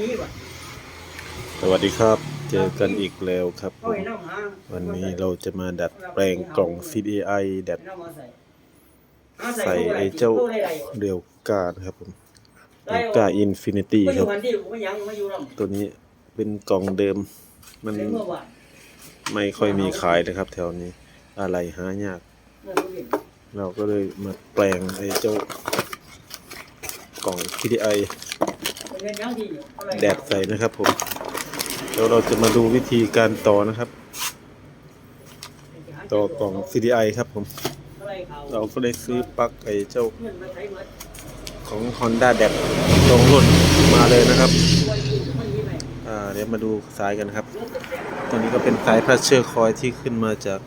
นี้ว่ะสวัสดีครับ เจอกันอีกแล้วครับผเขามให้น้ำหาวันนี้เราจะมาดัดแปลงกล่อง CDI ดัดน้ำมาใส่ใส่ไอ้เจ้าเรียวกานะครับผมเรียวกาอินฟินิตี้ไม่อครัยู่บกันที่ไม่ยังไม่อยู่น้ำตัวนี้เป็นกล่องเดิม มันเมื่อวานไม่ค่อยมีขายนะครับ แถวนี้อะไรหายาก เมื่อเย็นเราก็เลยมาแปลงไอ้เจ้ากล่อง CDI แดดใส่นะครับผมเดี๋ยวเราจะมาดูวิธีการต่อนะครับ ต่อกล่อง CDI ครับผม เราก็ได้ซื้อปลั๊กไอ้เจ้าเพื่อนมาใช้เหมือนของ Honda d a ตรงรุ่นมาเลยนะครับอ่าเดี๋ยวมาดูสายกันครับ ตัวนี้ก็เป็นสายพระเชอร์คอยที่ขึ้นมาจาก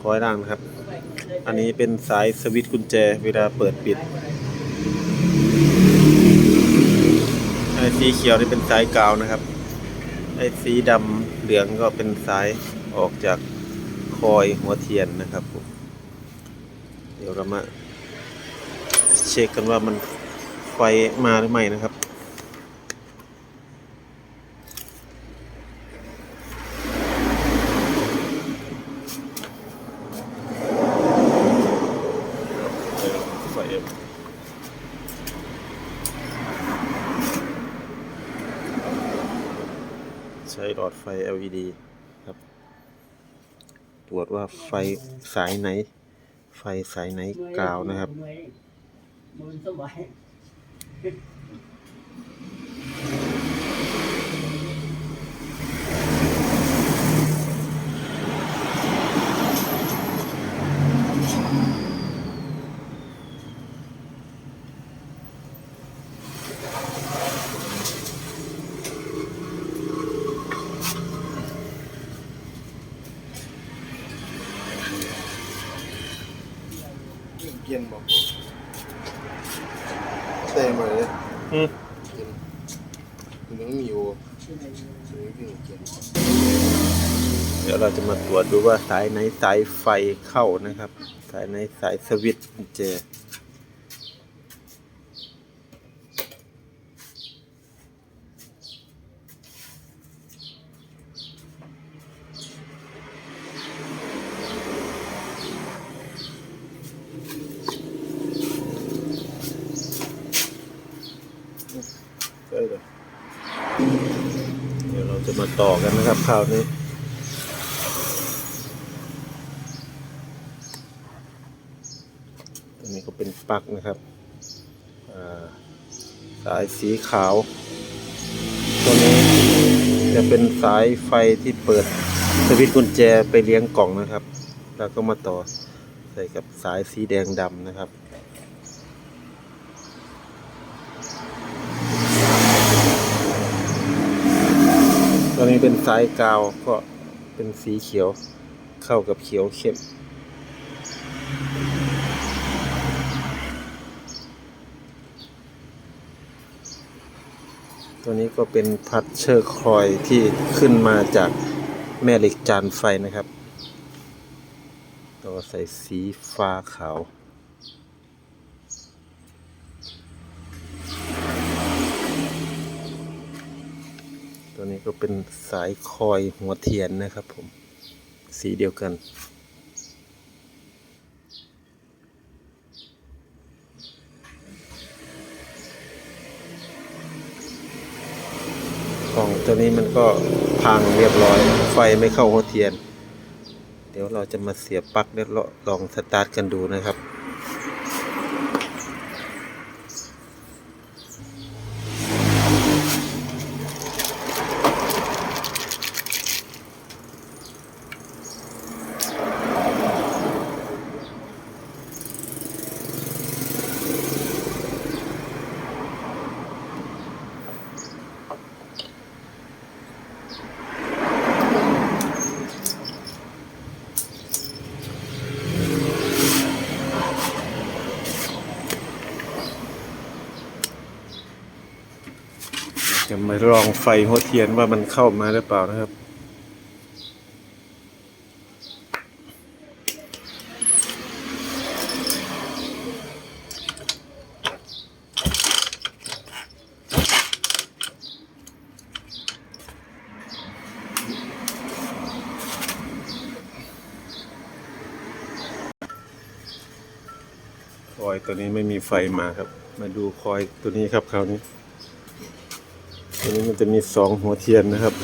คอยล่างนะครับ อันนี้เป็นสายสวิตช์กุญแจเวลาเปิดปิด ไอ้ สีเขียวนี่เป็นสายกาวนะครับ ไอ้สีดำเหลืองก็เป็นสายออกจากคอยหัวเทียนนะครับผมเดี๋ยวเรามาเช็คกันว่ามันไฟมาหรือไม่นะครับ ไฟ ใช้หลอดไฟ LED ครับ ตรวจว่าไฟสายไหน ไฟสายไหนกาวนะครับ เกียนบอกเต็มเลย อืมเกียนมันต้องมีอยู่ถึงพี่เกียนเดี๋ยวเราจะมาตรวจดูว่าสายไหนสายไฟเข้านะครับ สายไหนสายสวิตช์กุญแจ ใช่เลย เดี๋ยวเรา จะมาต่อกันนะครับคราวนี้ตัวนี้ก็เป็นปลั๊กนะครับสายสีขาวตัวนี้จะเป็นสายไฟที่เปิดสวิตช์กุญแจไปเลี้ยงกล่องนะครับ แล้วก็มาต่อใส่กับสายสีแดงดำนะครับ ตัว นี้เป็นสายกาวก็เป็นสีเขียวเข้ากับเขียวเข้มตัวนี้ก็เป็นพัดเชอร์คอยที่ขึ้นมาจากแม่เหล็กจานไฟนะครับ ตัวใส่สีฟ้าขาว ตัวนี้ก็เป็นสายคอยหัวเทียนนะครับผม สีเดียวกันกล่องตัวนี้มันก็พังเรียบร้อย ไฟไม่เข้าหัวเทียน เดี๋ยวเราจะมาเสียบปลั๊กแล้วลองสตาร์ทกันดูนะครับ จะมาลองไฟหัวเทียนว่ามันเข้ามาหรือเปล่านะครับ คอยตัวนี้ไม่มีไฟมาครับ มาดูคอยตัวนี้ครับคราวนี้ อันนี้มันจะมีสองหัวเทียนนะครับ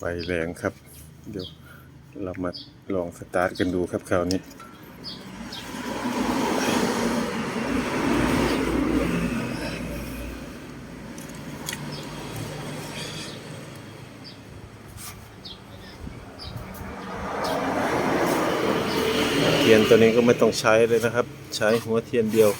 ไฟแรงครับ เดี๋ยวเรามาลองสตาร์ทกันดูครับคราวนี้เทียนตัวนี้ก็ไม่ต้องใช้เลยนะครับ ใช้หัวเทียนเดียว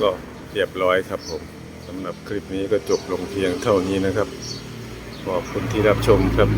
ก็เรียบร้อยครับผมสำหรับคลิปนี้ก็จบลงเพียงเท่านี้นะครับ ขอบคุณที่รับชมครับ